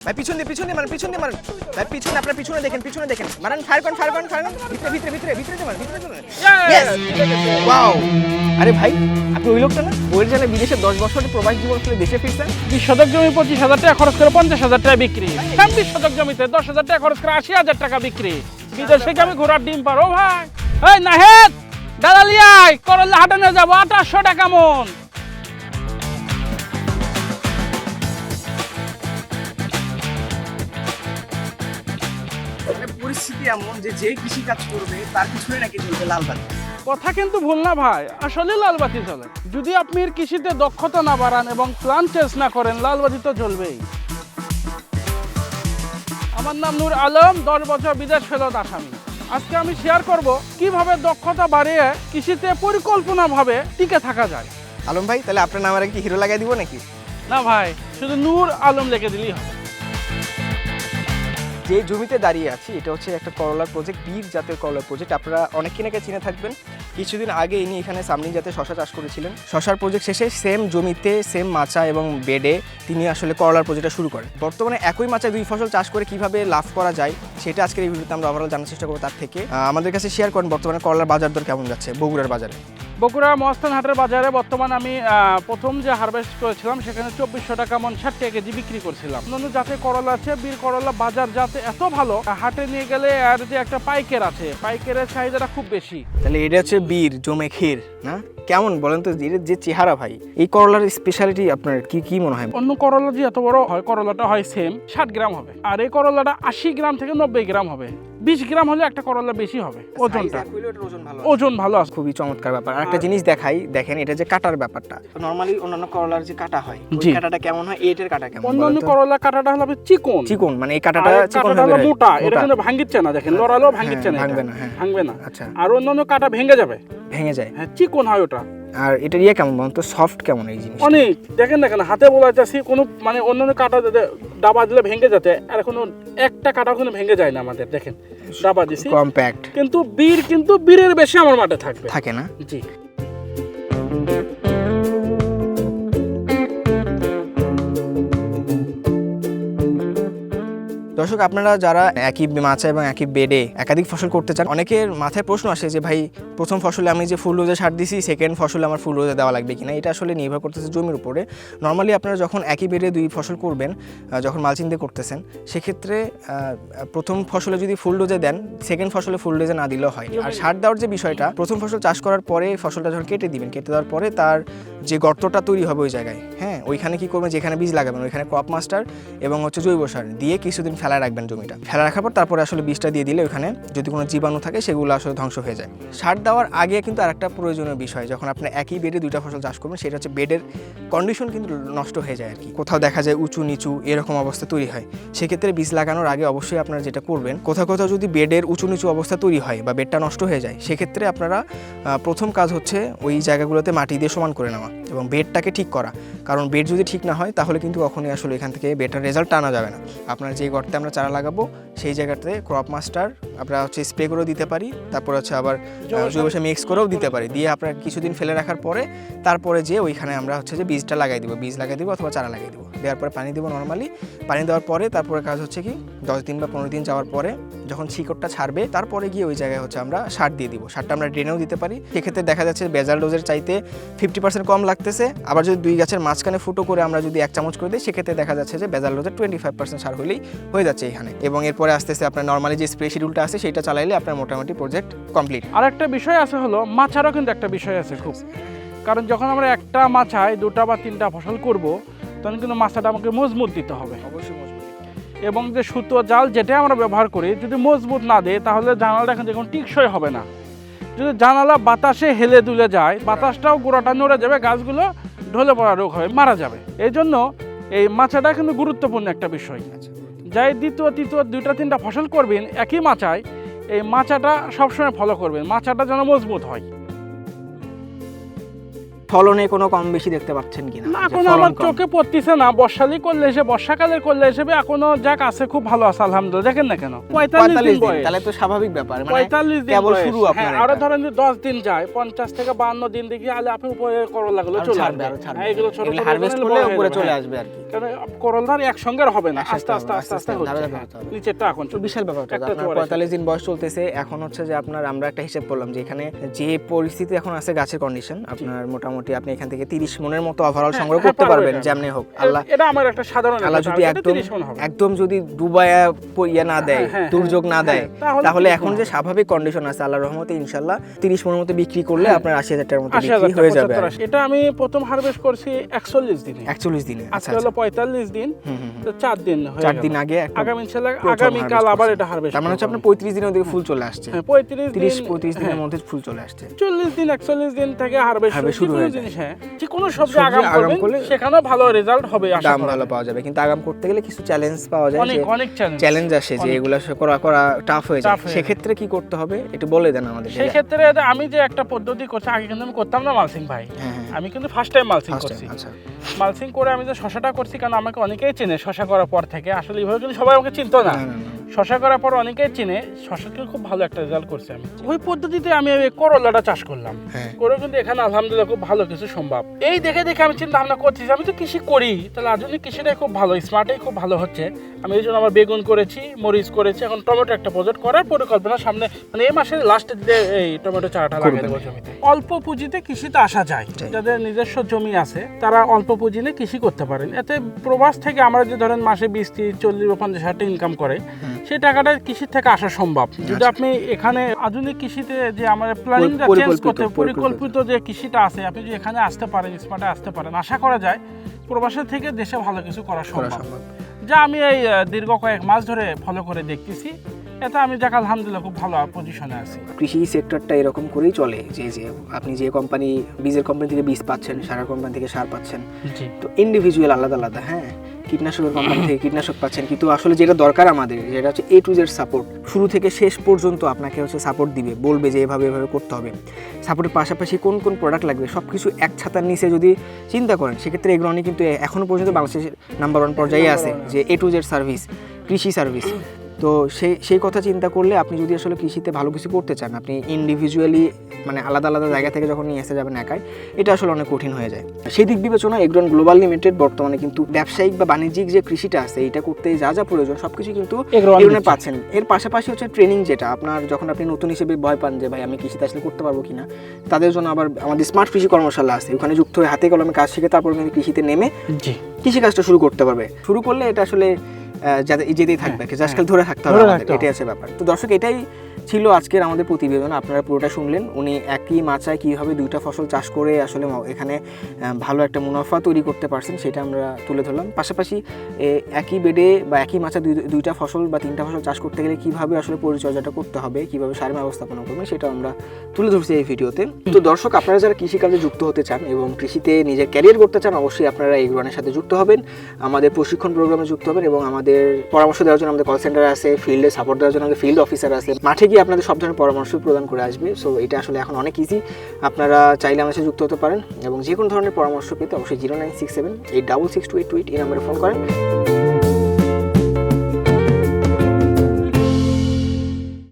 ভাই পিছন দিয়ে পিছন দিয়ে মারেন পিছন দিয়ে মারেন। ভাই পিছনে আপনার পিছনে দেখেন পিছনে দেখেন। মারেন ফায়ার করেন ফায়ার করেন ফায়ার করেন। ভিতরে ভিতরে ভিতরে ভিতরে মারেন ভিতরে Yes! ওয়াও আরে ভাই আপনি ওই লোকটা না? জানে বিদেশে দশ বছরের প্রবাস জীবন দেশে ফিরছেন বিশ শতক জমি পঁচিশ হাজার টাকা খরচ করে পঞ্চাশ হাজার টাকা বিক্রি। ছাব্বিশ শতক জমিতে দশ হাজার টাকা খরচ করে আশি হাজার টাকা বিক্রি। বিদেশে আমি ঘোড়ার ডিম পারো ভাই। এই নাহেদ দালালিয়াই করল্লা হাটানে যাব আঠাশশো টাকা মন। পরিস্থিতি এমন যে যে কৃষি কাজ করবে তার পিছনে নাকি চলবে লাল বাতি। কথা কিন্তু ভুল না ভাই আসলে লালবাতি চলে। যদি আপনি কৃষিতে দক্ষতা না বাড়ান এবং প্ল্যান চেঞ্জ না করেন লালবাতি তো চলবেই। আমার নাম নূর আলম দশ বছর বিদেশ ফেরত আসামি। আজকে আমি শেয়ার করব কীভাবে দক্ষতা বাড়িয়ে কৃষিতে পরিকল্পনাভাবে টিকে থাকা যায়। আলম ভাই তাহলে আপনার নামের কি হিরো লাগাই দিব নাকি? না ভাই শুধু নূর আলম লিখে দিলেই হবে। যে জমিতে দাঁড়িয়ে আছি, এটা হচ্ছে একটা করলার প্রজেক্ট বীর জাতের করলার প্রজেক্ট আপনারা অনেকে নাকি চিনে থাকবেন, কিছুদিন আগে ইনি এখানে সামনে যাতে শশা চাষ করেছিলেন। শশার প্রজেক্ট শেষে সেম জমিতে সেম মাচা এবং বেডে তিনি আসলে করলার প্রজেক্টটা শুরু করেন। বর্তমানে একই মাচায় দুই ফসল চাষ করে কীভাবে লাভ করা যায়, সেটা আজকের এই ভিডিওতে আমরা ওভারঅল জানার চেষ্টা করব তার থেকে। আমাদের কাছে শেয়ার করেন বর্তমানে করলার বাজার দর কেমন যাচ্ছে, বগুড়ার বাজারে। বগুড়া মহাস্থান হাটের বাজারে বর্তমান আমি প্রথম যে হারভেস্ট করেছিলাম, সেখানে চব্বিশশো টাকা মন ষাট টাকা কেজি বিক্রি করছিলাম। অন্যান্য যাতে করলা আছে, বীর করলা বাজার যাতে এত ভালো, হাটে নিয়ে গেলে আর যে একটা পাইকের আছে পাইকের চাহিদাটা খুব বেশি। তাহলে এটা হচ্ছে বীর, জমে ক্ষীর। না? কেমন বলেন তো এর যে চেহারা ভাই এই করলার স্পেশালিটি আপনার কি কি মনে হয়? অন্য করলা যে এত বড় হয় করলাটা হয় সেম ষাট গ্রাম হবে। আর এই করলাটা আশি গ্রাম থেকে নব্বই গ্রাম হবে। বিশ গ্রাম হলে একটা করলা বেশি হবে ওজনটা। ওজন ভালো আছে। খুবই চমৎকার ব্যাপার। আর একটা জিনিস দেখাই দেখেন এটা যে কাটার ব্যাপারটা। নরমালি অন্যান্য করলার যে কাটা হয় ওই কাটাটা কেমন হয়? এটার কাটা কেমন? অন্যান্য করলা কাটাটা হলো চিকন। চিকন মানে এই কাটাটা চিকন হবে। মোটা এটা। কিন্তু ভাঙ্গিচ্ছে না দেখেন লড়ালেও ভাঙ্গিচ্ছে না হ্যাঁ, ভাঙবে না, হ্যাঁ। ভাঙবে না। আচ্ছা। আর অন্যান্য কাটা ভেঙে যাবে। ভেঙে যায়। হ্যাঁ চিকন হয় ওটা? আর এটা ইয়ে কেমন বলুন তো? সফট কেমন এই জিনিস অনেক। দেখেন দেখেন হাতে বলা যাচ্ছে কোনো মানে অন্যান্য কাটা দিলে- ডাবা দিলে ভেঙে যেতে আর এখন একটা কাটা কোনো ভেঙে যায় না আমাদের দেখেন ডাবা দিছি। কম্প্যাক্ট কিন্তু বীর কিন্তু বীরের বেশি আমার মাঠে থাকবে। থাকে না? জি। দর্শক, আপনারা যারা একই মাচা এবং একই বেডে একাধিক ফসল করতে চান, অনেকের মাথায় প্রশ্ন আসে যে, ভাই, প্রথম ফসলে আমি যে ফুল রোজে সার দিছি সেকেন্ড ফসলে আমার ফুল রোজে দেওয়া লাগবে কিনা? এটা আসলে নির্ভর করতেছে জমির উপরে। নর্মালি আপনারা যখন একই বেডে দুই ফসল করবেন যখন মালচিং দিয়ে করতেছেন, সেক্ষেত্রে প্রথম ফসলে যদি ফুল ডোজে দেন সেকেন্ড ফসলে ফুল ডোজে না দিলেও হয়। আর সার দেওয়ার যে বিষয়টা, প্রথম ফসল চাষ করার পরে ফসলটা যখন কেটে দিবেন, কেটে দেওয়ার পরে তার যে গর্তটা তৈরি হবে ওই জায়গায় হ্যাঁ? ওইখানে কি করবেন? যেখানে বীজ লাগাবেন, ওইখানে ক্রপ মাস্টার এবং হচ্ছে জৈব সার দিয়ে কিছুদিন ফেলা রাখবেন জমিটা। ফেলা রাখার পর তারপরে আসলে বীজটা দিয়ে দিলে ওখানে যদি কোনো জীবাণু থাকে সেগুলো আসলে ধ্বংস হয়ে যায়। সার দেওয়ার আগে কিন্তু আরেকটা প্রয়োজনীয় বিষয়, যখন আপনি একই বেডে দুইটা ফসল চাষ করবেন সেটা হচ্ছে বেডের কন্ডিশন কিন্তু নষ্ট হয়ে যায় আর কি কোথাও দেখা যায় উঁচু নিচু এরকম অবস্থা তৈরি হয়। সেক্ষেত্রে বীজ লাগানোর আগে অবশ্যই আপনারা যেটা করবেন, কোথাও কোথাও যদি বেডের উঁচু নিচু অবস্থা তৈরি হয় বা বেডটা নষ্ট হয়ে যায়, সেক্ষেত্রে আপনারা প্রথম কাজ হচ্ছে ওই জায়গাগুলোতে মাটি দিয়ে সমান করে নেওয়া এবং বেডটাকে ঠিক করা। কারণ বেড যদি ঠিক না হয় তাহলে কিন্তু কখনোই আসলে এখান থেকে বেডটার রেজাল্ট টানা যাবে না। আপনার যে গর্তে আমরা চারা লাগাবো সেই জায়গাতে ক্রপ মাস্টার আমরা হচ্ছে স্প্রে করেও দিতে পারি তারপর হচ্ছে আবার জৈব সার মিক্স করেও দিতে পারি। দিয়ে আপনার কিছুদিন ফেলে রাখার পরে তারপরে যে ওইখানে আমরা হচ্ছে যে বীজটা লাগাই দিব বীজ লাগাই দিব অথবা চারা লাগাই দিব। দেওয়ার পরে পানি দেবো নর্মালি পানি দেওয়ার পরে তারপরে কাজ হচ্ছে কি দশ দিন বা পনেরো দিন যাওয়ার পরে যখন শিকড়টা ছাড়বে তারপরে গিয়ে ওই জায়গায় হচ্ছে আমরা সার দিয়ে দিব। সারটা আমরা ড্রেনেও দিতে পারি। সেক্ষেত্রে দেখা যাচ্ছে বেজাল ডোজের চাইতে ফিফটি পার্সেন্ট কম লাগতেছে। আবার যদি দুই গাছের মাঝখানে ফুটো করে আমরা যদি এক চামচ করে দিই সেক্ষেত্রে দেখা যাচ্ছে যে বেজাল ডোজের টোয়েন্টি ফাইভ পার্সেন্ট সার হলেই হয়ে যাচ্ছে এখানে। এবং এরপরে আস্তে আস্তে আপনার নর্মালি যে স্প্রে শিডিউলটা আছে সেটা চালাইলে আপনার মোটামুটি প্রজেক্ট কমপ্লিট আর একটা বিষয় আছে হলো মাছারও কিন্তু একটা বিষয় আছে খুব। কারণ যখন আমরা একটা মাছায় দুটা বা তিনটা ফসল করব তখন কিন্তু মাছটা আমাকে মজবুত দিতে হবে। এবং যে সুতো জাল যেটা আমরা ব্যবহার করি, যদি মজবুত না দেয় তাহলে জানালাটা এখন দেখুন টিকসই হবে না। যদি জানালা বাতাসে হেলে দুলে যায়, বাতাসটাও গোড়াটা নড়ে যাবে, গাছগুলো ঢলে পড়া রোগ হবে, মারা যাবে। এই জন্য এই মাছাটা কিন্তু গুরুত্বপূর্ণ একটা বিষয়। যাই দ্বিতীয়, তৃতীয়, দুইটা, তিনটা ফসল করবেন, একই মাচায় এই মাচাটা সবসময় ফলো করবেন। মাচাটা যেন মজবুত হয়। ফলনে কোনো কম বেশি দেখতে পাচ্ছেন কিনা? না এখন আমার চোখে পড়তেছে না। বর্ষালি করলে এসে বর্ষাকালে করলে হিসেবে এখনও যাক আছে খুব ভালো আছে আলহামদুলিল্লাহ। দেখেন না কেন? পঁয়তাল্লিশ দিন তাহলে তো স্বাভাবিক ব্যাপার। মানে পঁয়তাল্লিশ দিন কেবল শুরু আপনার হ্যাঁ, আরও ধরেন যে দশ দিন যায় পঞ্চাশ থেকে বান্ন দিন দেখি আলে আপনি উপরে করলা গুলো চলে আসবে। হ্যাঁ, এগুলো ছোট হারভেস্ট করলে উপরে চলে। আসবে আর কি। কারণ করলার একসঙ্গে হবে না। আস্তে আস্তে আস্তে আস্তে হচ্ছে। নিচেরটা এখন তো বিশাল আপনার চুয়ার পঁয়তাল্লিশ দিন বয়স চলতেছে এখন হচ্ছে যে আপনার আমরা একটা হিসেব করলাম যে এখানে যে পরিস্থিতি এখন আছে গাছের কন্ডিশন আপনার মোটামুটি আপনি এখান থেকে তিরিশ মনের মতো ওভারঅল হ্যাঁ, সংগ্রহ হ্যাঁ, করতে পারবেন যেমনি হোক। আল্লাহ এটা আমার একটা সাধারণ আল্লাহ যদি একদম 30 মণ হবে। একদম যদি ডুবায়া ইয়ে না দেয় হ্যাঁ, হ্যাঁ, দুর্যোগ না দেয় তাহলে তাহলে 30 এখন যে স্বাভাবিক কন্ডিশন আছে আল্লাহর রহমতে ইনশাল্লাহ তিরিশ মনের মতো বিক্রি করলে। আপনার আশি হাজার টাকার মতো বিক্রি হয়ে যাবে এটা আমি প্রথম হারভেস্ট করছি একচল্লিশ দিনে। একচল্লিশ দিনে আচ্ছা আজকে হলো পঁয়তাল্লিশ দিন। তো চার দিন হয়ে চার দিন আগে আগামী ইনশাল্লাহ প্রথম আগামীকাল আবার এটা হারভেস্ট তার মানে হচ্ছে আপনার পঁয়ত্রিশ দিনের ওদিকে ফুল চলে আসছে। হ্যাঁ পঁয়ত্রিশ তিরিশ পঁয়ত্রিশ দিনের মধ্যে ফুল চলে আসছে। চল্লিশ দিন একচল্লিশ দিন থেকে হারভেস্ট শুরু হয়ে। জিনিস হ্যাঁ। যে কোনো সবজি আগাম করবেন করলে সেখানেও ভালো রেজাল্ট হবে আশা দাম ভালো পাওয়া যাবে। কিন্তু আগাম করতে গেলে কিছু চ্যালেঞ্জ পাওয়া যায় অনেক অনেক চ্যালেঞ্জ আসে যে। এগুলো করা করা টাফ হয়ে যায়। সেক্ষেত্রে কি করতে হবে? একটু বলে দেন আমাদের সেই ক্ষেত্রে আমি যে একটা পদ্ধতি করছি আগে কিন্তু আমি করতাম না মালসিং ভাই। হ্যাঁ হ্যাঁ। আমি কিন্তু ফার্স্ট টাইম মালসিং করছি। আচ্ছা। মালসিং করে আমি যে শশাটা করছি কারণ আমাকে অনেকেই চেনে শশা করার পর থেকে। আসলে এইভাবে কিন্তু সবাই আমাকে চিনতো না। শশা করার পর অনেকে চিনে শশাকে খুব ভালো একটা রেজাল্ট করছে। আমি ওই পদ্ধতিতে আমি এই করলাটা চাষ করলাম। হ্যাঁ। করে কিন্তু এখানে আলহামদুলিল্লাহ খুব ভালো কিছু সম্ভব। এই দেখে দেখে আমি চিন্তা ভাবনা করছি আমি তো কৃষি করি তাহলে আধুনিক কৃষিটাই খুব ভালো স্মার্টই খুব ভালো হচ্ছে। আমি এই জন্য আমার বেগুন করেছি মরিচ করেছি এখন টমেটো একটা প্রজেক্ট করার পরিকল্পনা সামনে মানে এই মাসের লাস্টের দিকে এই টমেটো চারাটা লাগাই দেবো। জমিতে। অল্প পুঁজিতে কৃষিতে আসা যায়। যায়। যাদের নিজস্ব জমি আছে তারা অল্প পুঁজি নিয়ে কৃষি করতে পারেন। এতে প্রবাস থেকে আমরা যে ধরেন মাসে বিশ তিরিশ চল্লিশ বা পঞ্চাশ হাজার ইনকাম করে সেই টাকাটা কৃষির থেকে আসা সম্ভব। যদি আপনি এখানে আধুনিক কৃষিতে যে আমার প্ল্যানিংটা চেঞ্জ করতে পরিকল্পিত। যে কৃষিটা আছে আপনি যদি এখানে আসতে পারেন স্মার্টে আসতে পারেন আশা করা যায় প্রবাসের থেকে দেশে ভালো কিছু করা সম্ভব। যা আমি এই দীর্ঘ কয়েক মাস ধরে ফলো করে দেখতেছি এতে আমি যাক আলহামদুলিল্লাহ খুব ভালো পজিশনে আছি। কৃষি সেক্টরটা এরকম করেই চলে যে যে আপনি যে কোম্পানি বীজের কোম্পানি থেকে বীজ পাচ্ছেন সার কোম্পানি থেকে সার পাচ্ছেন। তো ইন্ডিভিজুয়াল আলাদা আলাদা হ্যাঁ? কীটনাশকের কোম্পানি থেকে কীটনাশক পাচ্ছেন। কিন্তু আসলে যেটা দরকার আমাদের যেটা হচ্ছে এ টু জেড সাপোর্ট শুরু থেকে শেষ পর্যন্ত আপনাকে হচ্ছে সাপোর্ট দিবে, বলবে যে এভাবে এভাবে করতে হবে। সাপোর্টের পাশাপাশি কোন কোন প্রোডাক্ট লাগবে সব কিছু এক ছাতার নিচে যদি চিন্তা করেন, সেক্ষেত্রে এগ্রনি কিন্তু এখনও পর্যন্ত বাংলাদেশের নাম্বার ওয়ান পর্যায়ে আছে, যে এ টু জেড সার্ভিস কৃষি সার্ভিস তো সেই সেই কথা চিন্তা করলে আপনি যদি আসলে কৃষিতে ভালো কিছু করতে চান আপনি ইন্ডিভিজুয়ালি মানে আলাদা আলাদা জায়গা থেকে যখন নিয়ে এসে যাবেন একাই এটা আসলে অনেক কঠিন হয়ে যায়। সেই দিক বিবেচনা এগ্রন গ্লোবাল লিমিটেড বর্তমানে কিন্তু ব্যবসায়িক বা বাণিজ্যিক যে কৃষিটা আছে এটা করতে যা যা প্রয়োজন সবকিছু কিন্তু এগ্রনে পাচ্ছেন। এর পাশাপাশি হচ্ছে ট্রেনিং যেটা আপনার যখন আপনি নতুন হিসেবে ভয় পান যে ভাই আমি কৃষিতে আসলে করতে পারব কিনা? তাদের জন্য আবার আমাদের স্মার্ট কৃষি কর্মশালা আছে ওখানে যুক্ত হয়ে হাতে কলমে কাজ শিখে তারপর কিন্তু কৃষিতে নেমে কৃষিকাজটা শুরু করতে পারবে। শুরু করলে এটা আসলে যেতেই থাকবে হ্যাঁ, আজকাল ধরে থাকতে হবে ধরে রাখতে হবে। এটাই আছে ব্যাপার তো দর্শক এটাই ছিল আজকের আমাদের প্রতিবেদন, আপনারা পুরোটা শুনলেন। উনি একই মাচায় কীভাবে দুইটা ফসল চাষ করে আসলে এখানে ভালো একটা মুনাফা তৈরি করতে পারছেন সেটা আমরা তুলে ধরলাম। পাশাপাশি একই বেডে বা একই মাচা দুই- দুইটা ফসল বা তিনটা ফসল চাষ করতে গেলে কীভাবে আসলে পরিচর্যাটা করতে হবে, কীভাবে সার ব্যবস্থাপনা করবেন সেটা আমরা তুলে ধরছি এই ভিডিওতে। তো দর্শক, আপনারা যারা কৃষিকাজে যুক্ত হতে চান এবং কৃষিতে নিজের ক্যারিয়ার করতে চান, অবশ্যই আপনারা এই গ্রহণের সাথে যুক্ত হবেন। আমাদের প্রশিক্ষণ প্রোগ্রামে যুক্ত হবেন এবং আমাদের পরামর্শ দেওয়ার জন্য আমাদের কল সেন্টার আছে ফিল্ডে সাপোর্ট দেওয়ার জন্য আমাদের ফিল্ড অফিসার আছে। মাঠে গিয়ে আপনাদের সব ধরনের পরামর্শ প্রদান করে আসবে। সো এটা আসলে এখন অনেক ইজি আপনারা চাইলে আমার সাথে যুক্ত হতে পারেন এবং যে কোনো ধরনের পরামর্শ পেতে অবশ্যই zero nine six seven eight double six two eight two eight এই নাম্বারে ফোন করেন।